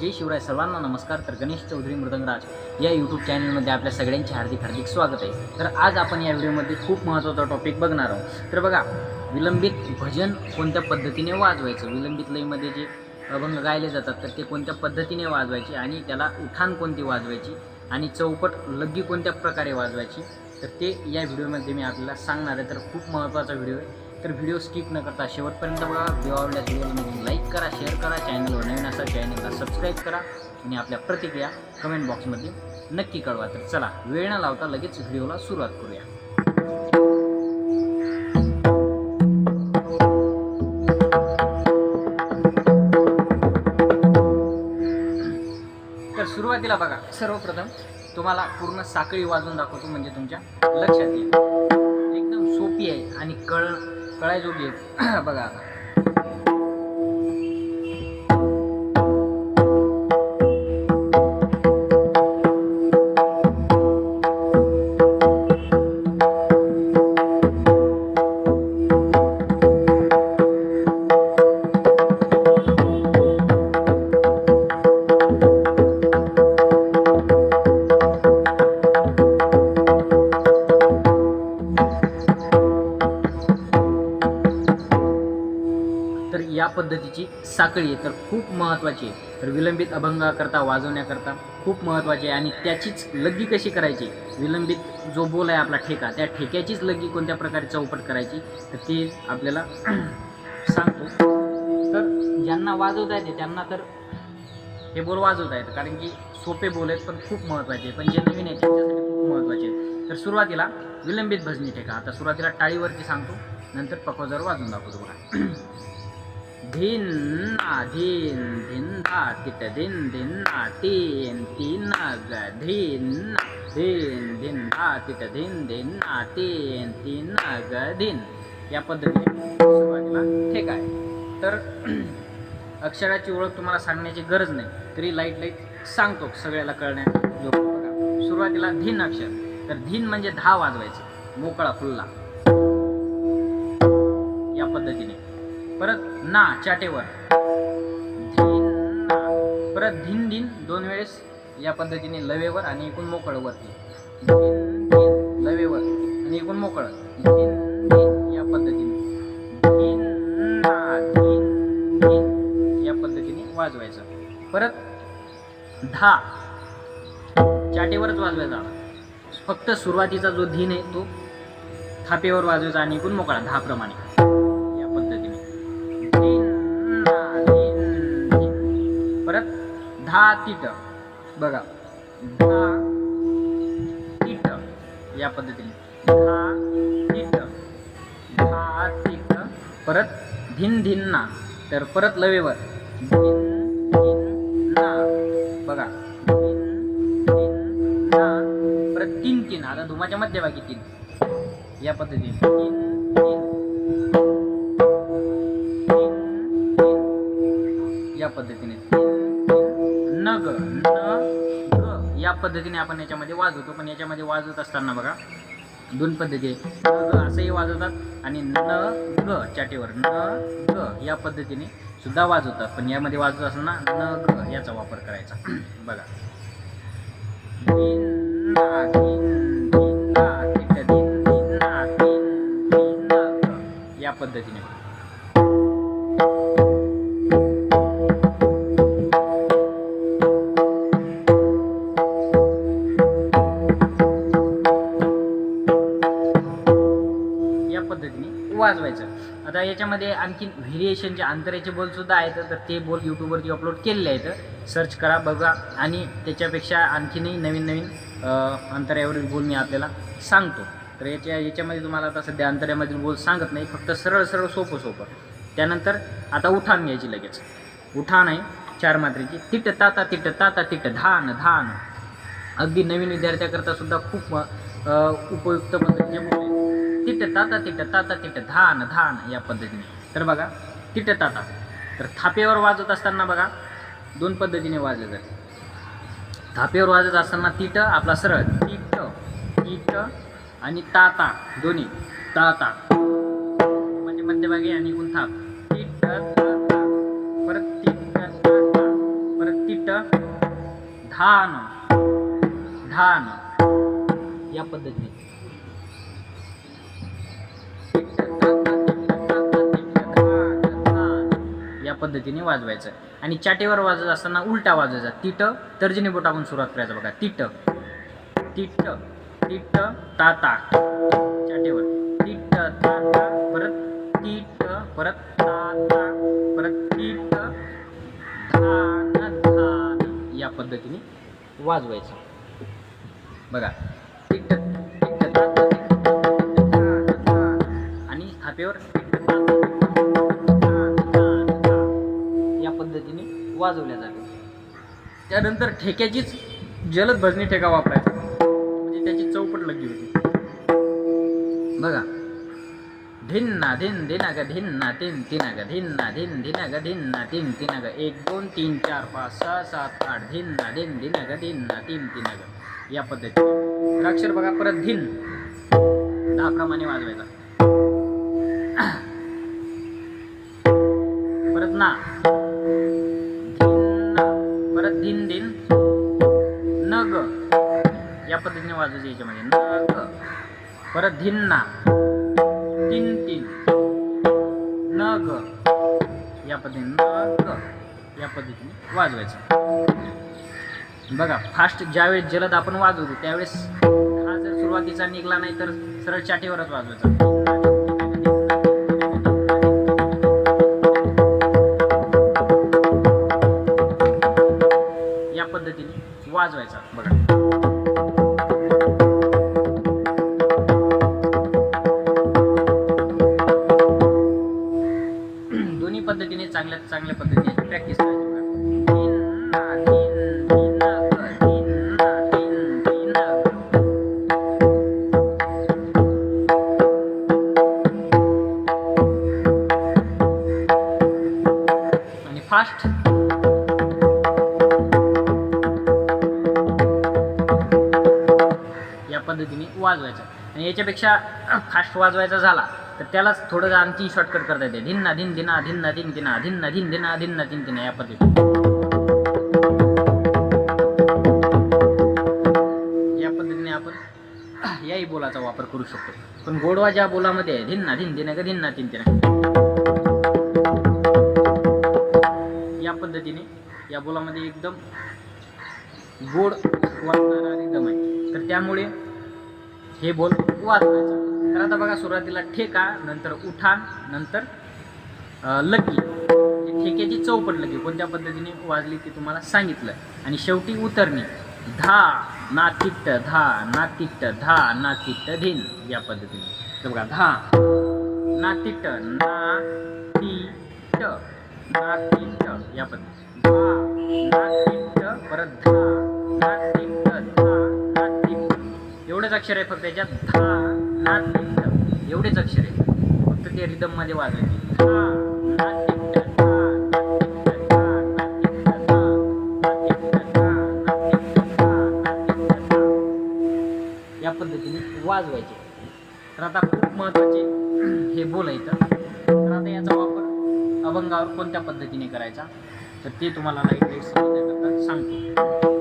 जय जय शिवराय. सर्वांना नमस्कार. तर गणेश चौधरी मृदंगराज या यूट्यूब चॅनलमध्ये आपल्या सगळ्यांचे हार्दिक हार्दिक स्वागत आहे. तर आज आपण या व्हिडिओमध्ये खूप महत्त्वाचा टॉपिक बघणार आहोत. तर बघा विलंबित भजन कोणत्या पद्धतीने वाजवायचं? विलंबित लयमध्ये जे अभंग गायले जातात तर ते कोणत्या पद्धतीने वाजवायचे आणि त्याला उठाण कोणती वाजवायची आणि चौपट लग्गी कोणत्या प्रकारे वाजवायची? तर ते या व्हिडिओमध्ये मी आपल्याला सांगणार आहे. तर खूप महत्त्वाचा व्हिडिओ आहे. तर व्हिडिओ स्किप न करता शेवटपर्यंत बघा. व्हिडिओ आवडल्यास व्हिडिओला नक्की लाईक करा शेअर करा. चॅनलवर नवीन असा चॅनलला सबस्क्राईब करा. आणि आपल्या प्रतिक्रिया कमेंट बॉक्समध्ये नक्की कळवा. तर चला वेळ न लावता लगेच व्हिडिओला सुरुवात करूया. तर सुरुवातीला बघा. सर्वप्रथम. तुम्हाला पूर्ण साखळी वाजवून दाखवतो म्हणजे तुमच्या लक्षात येईल. एकदम सोपी आहे आणि कळ कळायजोगी बघा. पद्धतीची साखळी आहे तर खूप महत्त्वाची आहे. तर विलंबित अभंगाकरता वाजवण्याकरता खूप महत्त्वाची आहे आणि त्याचीच लग्गी कशी करायची? विलंबित जो बोल आहे आपला ठेका त्या ठेक्याचीच लग्गी कोणत्या प्रकारे चौपट करायची? तर ते आपल्याला सांगतो. तर ज्यांना वाजवता येते त्यांना तर हे बोल वाजवता येतं कारण की सोपे बोल आहेत पण खूप महत्त्वाचे आहे पण जे नवीन आहेत त्यांच्यासाठी खूप महत्त्वाचे आहेत. तर सुरुवातीला विलंबित भजनी ठेका. आता सुरुवातीला टाळीवरती सांगतो नंतर पकवाजावर वाजून दाखवतो बघा. धिन धिन धिन धा तिट धिन धिन ना तीन तीन ग धिन धिन धिन धा तिट धिन धिन ना तीन तीन ग धिन या पद्धतीने सुरुवातीला ठीक आहे तर अक्षराची ओळख तुम्हाला सांगण्याची गरज नाही तरी लाइट लाइट सांगतो सगळ्याला कळण्या सुरुवातीला धिन अक्षर तर धिन म्हणजे दहा वाजवायचं मोकळा फुल्ला परत ना चाटेवर. परत धिन धिन दोन वेळेस या पद्धतीने लवेवर आणि एकूण मोकळ वरती. लवेवर आणि एकूण मोकळ. या पद्धतीने. या पद्धतीने वाजवायचं. परत धा. चाटेवरच वाजवायचा. फक्त सुरुवातीचा जो धीन आहे तो थापेवर वाजवायचा आणि एकूण मोकळा धाप्रमाणे धा तिट बघा. धा तिट या पद्धतीने. धा तिट धा तिट परत धिन धिन ना तर परत लवेवर. धिन धिन्ना बघा. धिन धिन्ना परत तीन तीन. आता धुमाच्या मध्यभागी तीन. या पद्धतीने. तीन तीन. या पद्धतीने. तीन न ग या पद्धतीने आपण याच्यामध्ये वाजवतो. पण याच्यामध्ये वाजवत असताना बघा दोन पद्धती आहे न ग असंही वाजवतात आणि न ग चाटीवर. न ग या पद्धतीने सुद्धा वाजवतात. पण यामध्ये वाजवत असताना न ग याचा वापर करायचा. बघा. या पद्धतीने. त्याच्यामध्ये याच्यामध्ये आणखीन व्हेरिएशनचे अंतराचे बोलसुद्धा आहेत तर ते बोल यूट्यूबवरती अपलोड केलेले आहेत. सर्च करा बघा आणि त्याच्यापेक्षा आणखीनही नवीन नवीन अंतरावरील बोल मी आपल्याला सांगतो. तर याच्या याच्यामध्ये तुम्हाला आता सध्या अंतरामधील बोल सांगत नाही फक्त सरळ सरळ सोपं सोपं. त्यानंतर आता उठाण घ्यायची लगेच. उठाण आहे चार मात्रेची. तिट ताता तिट ताता तिट धान धान. अगदी नवीन विद्यार्थ्याकरता सुद्धा खूप उपयुक्त पद्धतीने तिट ताता तिट ताता तिट धान धान या पद्धतीने. तर बघा तिट ताता. तर थापेवर वाजत असताना बघा दोन पद्धतीने वाजत जाते थापेवर वाजत असताना तिट आपला सरळ तिट तिट आणि ताता दोन्ही. ताता. म्हणजे मध्यभागी आणि एकूण थाप. तिट ताता. परत तिट धान. धान. या पद्धतीने. पद्धतीने वाजवायचं. आणि चाटेवर वाजत असताना उलटा वाजवायचा तिट तर्जनी बोटाकडून सुरुवात करायचं बघा. तिट तिट तिट ता ता. चाटेवर. तिट ता ता. परत तिट परत ता ता. परत तिट धान धान या पद्धतीने वाजवायचं. बघा. तिट तिट ता ता आणि थापेवर वाजवल्या जाव्या त्यानंतर ठेक्याचीच जलद भजनी ठेका वापरायचा. म्हणजे त्याची चौपट लगी होती. बघा. धिन्ना धिन धिना ग धिन्ना तीन तिना ग धिन्ना धिन धिना ग धिन्ना तीन तिना ग. एक दोन तीन चार पाच सहा सात आठ. धिन्ना धिन धिना ग धिन्ना तीन तिना ग. या पद्धतीने. अक्षर बघा परत धिन. दहाप्रमाणे वाजवायचा. या पद्धतीने वाजवायचं याच्यामध्ये. न परत धिन्ना तीन तीन. न ग या पद्धतीने न या पद्धतीने वाजवायचं. बघा फास्ट ज्यावेळेस जलद आपण वाजवतो त्यावेळेस हा जर सुरुवातीचा निघला नाही तर सरळ चाटीवरच वाजवायचा. या पद्धतीने वाजवायचा. बघा. चांगल्यात चांगल्या चांगल्या पद्धतीने प्रॅक्टिस आणि फास्ट या पद्धतीने वाजवायचं. आणि याच्यापेक्षा फास्ट वाजवायचा झाला तर त्यालाच थोडं आणखी शॉर्टकट करता येते धिन्ना धिन दिना धिन्ना धिन दिना धिन्ना धिन दिना धिन्ना धिन दिना या पद्धतीने या पद्धतीने आपण याही बोलाचा वापर करू शकतो पण गोडवा ज्या बोलामध्ये आहे धिन्ना धिन दिना ग धिन्ना तीन दिना या पद्धतीने या बोलामध्ये एकदम गोड वाचणारा रिदम आहे तर त्यामुळे हे बोल वाचवायचं तर आता बघा सुरुवातीला ठेका नंतर उठाण नंतर अं, लकी. ठेक्याची चौपट लगी कोणत्या पद्धतीने वाजली ते तुम्हाला सांगितलं. आणि शेवटी उतरणी. धा ना तिट्ट धा ना तिट्ट धा ना तिट्ट धिन या पद्धतीने. तर बघा धा ना तिट्ट ना तिट्ट ना तिट्ट या पद्धती धा ना तिट्ट परत धा ना तिट्ट धा ना तिट्ट एवढंच अक्षर आहे फक्त याच्यात. धा एवढेच अक्षर आहे फक्त ते रिदममध्ये वाजवायचे. या पद्धतीने वाजवायचे. तर आता खूप महत्त्वाचे हे बोलायचं. तर आता याचा वापर अभंगावर कोणत्या पद्धतीने करायचा? तर ते तुम्हाला लाइट लाइट समजण्याकरता सांगतो.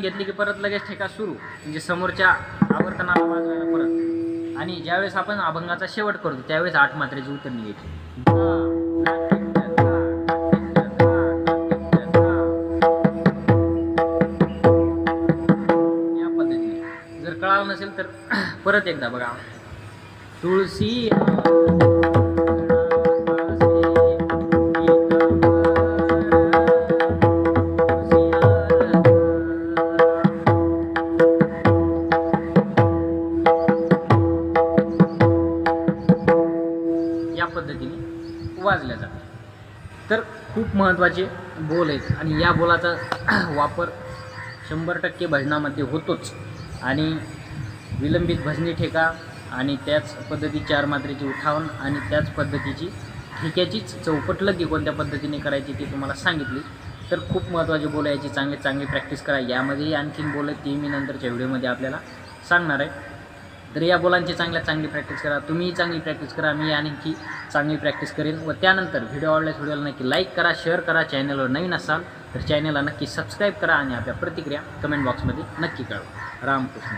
घेतली की परत लगेच ठेका सुरू म्हणजे समोरच्या आवर्तनाला वाजवायला परत. आणि ज्यावेळेस आपण अभंगाचा शेवट करतो त्यावेळेस आठ मात्रेची उतरणी घ्यायची. या पद्धतीने. जर कळालं नसेल तर परत एकदा बघा. तुळशी महत्त्वाचे बोल आहेत. आणि या बोलाचा वापर शंभर टक्के भजनामध्ये होतोच. आणि विलंबित भजनी ठेका आणि त्याच पद्धती चार मात्रेची उठावन आणि त्याच पद्धतीची ठेक्याचीच चौपट लगी कोणत्या पद्धतीने करायची ती तुम्हाला सांगितली. तर खूप महत्त्वाचे बोल आहे चांगली चांगली प्रॅक्टिस करा. यामध्येही आणखीन बोल ती मी नंतरच्या व्हिडिओमध्ये आपल्याला सांगणार आहे. तर या बोलांची चांगल्यात चांगली प्रॅक्टिस करा. तुम्हीही चांगली प्रॅक्टिस करा. मी आणखी चांगली प्रॅक्टिस करेन. व त्यानंतर व्हिडिओ आवडल्यास व्हिडिओला नक्की लाईक करा शेअर करा. चॅनलवर नवीन असाल तर चॅनलला नक्की सबस्क्राईब करा आणि आपल्या प्रतिक्रिया कमेंट बॉक्समध्ये नक्की कळवा. रामकृष्ण.